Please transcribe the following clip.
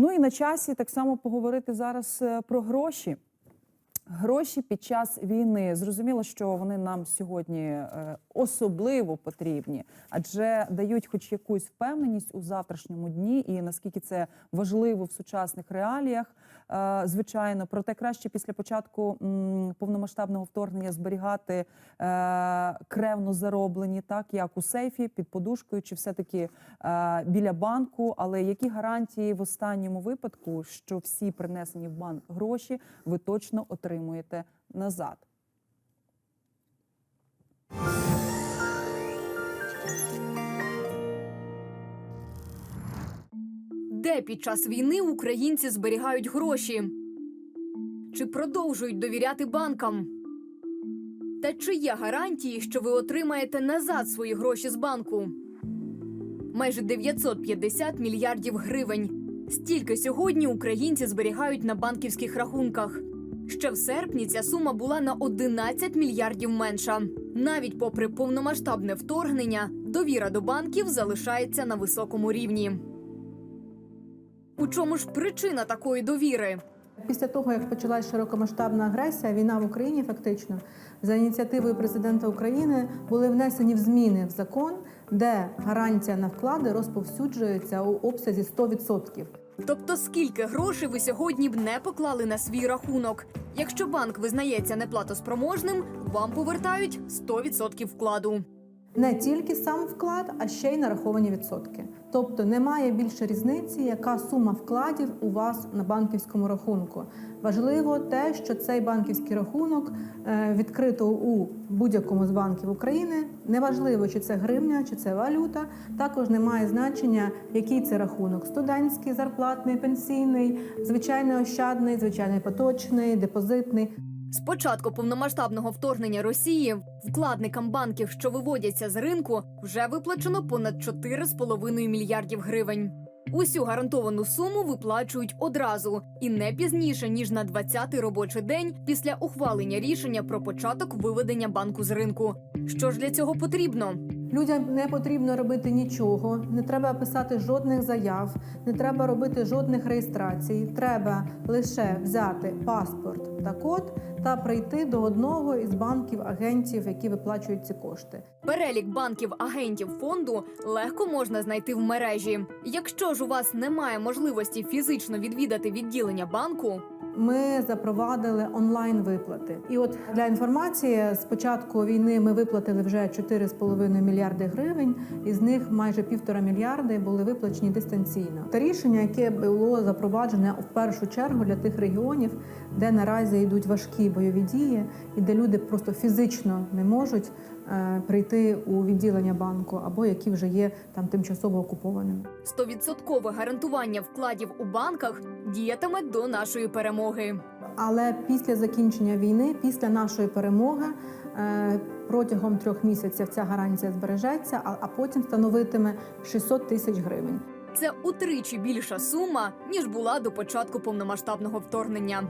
Ну і на часі так само поговорити зараз е, про гроші. Гроші під час війни зрозуміло, що вони нам сьогодні е, особливо потрібні, адже дають хоч якусь впевненість у завтрашньому дні, і наскільки це важливо в сучасних реаліях. Е, Звичайно, проте краще після початку повномасштабного вторгнення зберігати е, кревно зароблені, так як у сейфі під подушкою, чи все таки біля банку. Але які гарантії в останньому випадку, що всі принесені в банк гроші ви точно отримуєте назад? Де під час війни українці зберігають гроші? Чи продовжують довіряти банкам? Та чи є гарантії, що ви отримаєте назад свої гроші з банку? Майже 950 мільярдів гривень. Стільки сьогодні українці зберігають на банківських рахунках. Ще в серпні ця сума була на 11 мільярдів менша. Навіть попри повномасштабне вторгнення, довіра до банків залишається на високому рівні. У чому ж причина такої довіри? Після того, як почалась широкомасштабна агресія, війна в Україні фактично за ініціативою президента України були внесені в зміни в закон, де гарантія на вклади розповсюджується у обсязі 100%. Тобто, скільки грошей ви сьогодні б не поклали на свій рахунок? Якщо банк визнається неплатоспроможним, вам повертають 100% вкладу. Не тільки сам вклад, а ще й нараховані відсотки. Тобто немає більше різниці, яка сума вкладів у вас на банківському рахунку. Важливо те, що цей банківський рахунок е, відкрито у будь-якому з банків України. Неважливо, чи це гривня, чи це валюта. Також немає значення, який це рахунок: студентський, зарплатний, пенсійний, звичайний ощадний, звичайний поточний, депозитний. З початку повномасштабного вторгнення Росії вкладникам банків, що виводяться з ринку, вже виплачено понад 4,5 мільярдів гривень. Усю гарантовану суму виплачують одразу і не пізніше ніж на 20-й робочий день після ухвалення рішення про початок виведення банку з ринку. Що ж для цього потрібно? Людям не потрібно робити нічого, не треба писати жодних заяв, не треба робити жодних реєстрацій. Треба лише взяти паспорт та код та прийти до одного із банків агентів, які виплачують ці кошти. Перелік банків агентів фонду легко можна знайти в мережі. Якщо ж у вас немає можливості фізично відвідати відділення банку, Ми запровадили онлайн виплати. І от для інформації, з початку війни ми виплатили вже 4,5 мільярди гривень, із них майже півтора мільярди були виплачені дистанційно. Та рішення, яке було запроваджене в першу чергу для тих регіонів, де наразі йдуть важкі бойові дії, і де люди просто фізично не можуть е, прийти у відділення банку, або які вже є там тимчасово окупованими. стовідсоткове гарантування вкладів у банках діятиме до нашої перемоги. Але після закінчення війни, після нашої перемоги, е, протягом трьох місяців ця гарантія збережеться, а, а потім становитиме 600 тисяч гривень. Це утричі більша сума ніж була до початку повномасштабного вторгнення.